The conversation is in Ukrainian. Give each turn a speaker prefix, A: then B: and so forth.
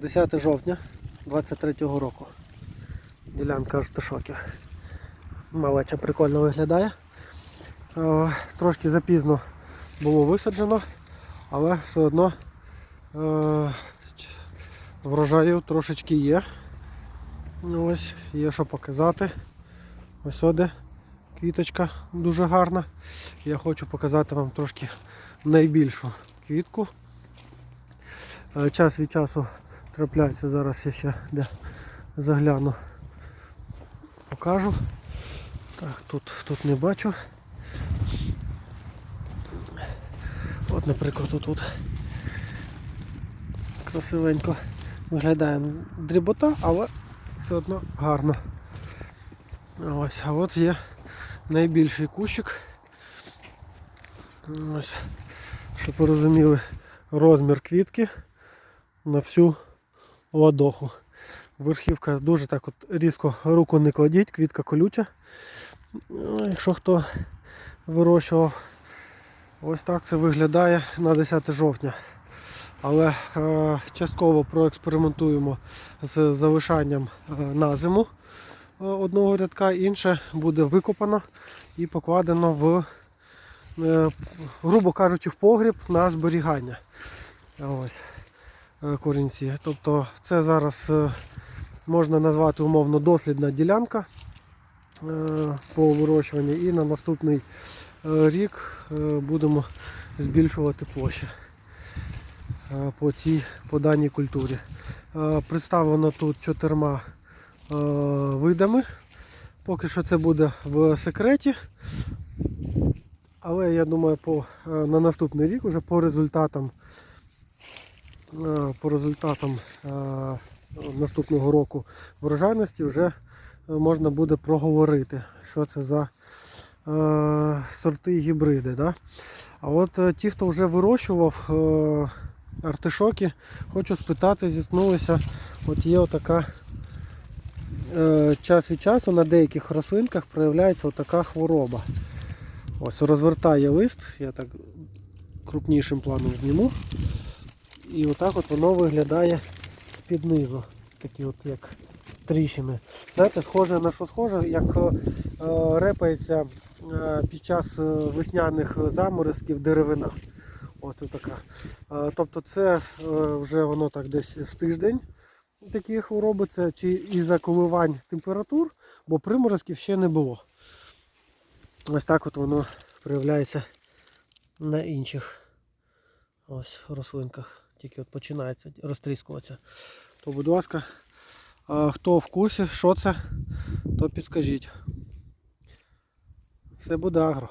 A: 10 жовтня 23-го року. Ділянка Арсташоків. Малеча прикольно виглядає. Е, Трошки запізно було висаджено, але все одно е, врожаю трошечки є. Ось, є що показати. Ось сюди квіточка дуже гарна. Я хочу показати вам трошки найбільшу квітку. Е, Час від часу трапляється, зараз я ще де загляну, покажу. Так, тут, тут не бачу. От, наприклад, тут красивенько виглядає дрібота, але все одно гарно. Ось, а от є найбільший кущик. Ось, щоб ви розуміли, розмір квітки на всю ладоху. Верхівка дуже так от різко руку не кладіть, квітка колюча. Ну, Якщо хто вирощував, ось так це виглядає на 10 жовтня. Але е, частково проекспериментуємо з залишанням е, на зиму е, одного рядка, інше буде викопано і покладено в, е, грубо кажучи, в погріб на зберігання. Ось корінці. Тобто це зараз е, можна назвати умовно дослідна ділянка е, по вирощуванню і на наступний е, рік е, будемо збільшувати площі е, по цій по даній культурі. Е, Представлено тут чотирма е, видами. Поки що це буде в секреті. Але я думаю, по, е, на наступний рік уже по результатам е, по результатам е, наступного року врожайності вже е, можна буде проговорити, що це за е, сорти і гібриди. Да? А от е, ті, хто вже вирощував е, артишоки, хочу спитати, зіткнулися, от є отака е, час від часу на деяких рослинках проявляється отака хвороба. Ось розвертає лист, я так крупнішим планом зніму. І отак от воно виглядає з-під низу. Такі от як тріщини. Знаєте, схоже на що схоже, як е, репається е, під час е, весняних заморозків деревина. От така. Тобто це вже воно так десь з тиждень хвороби, це чи із-за коливань температур, бо приморозків ще не було. Ось так от воно проявляється на інших ось рослинках. Тільки от починається розтріскуватися. То, будь ласка, хто в курсі, що це, то підскажіть. Все буде агро.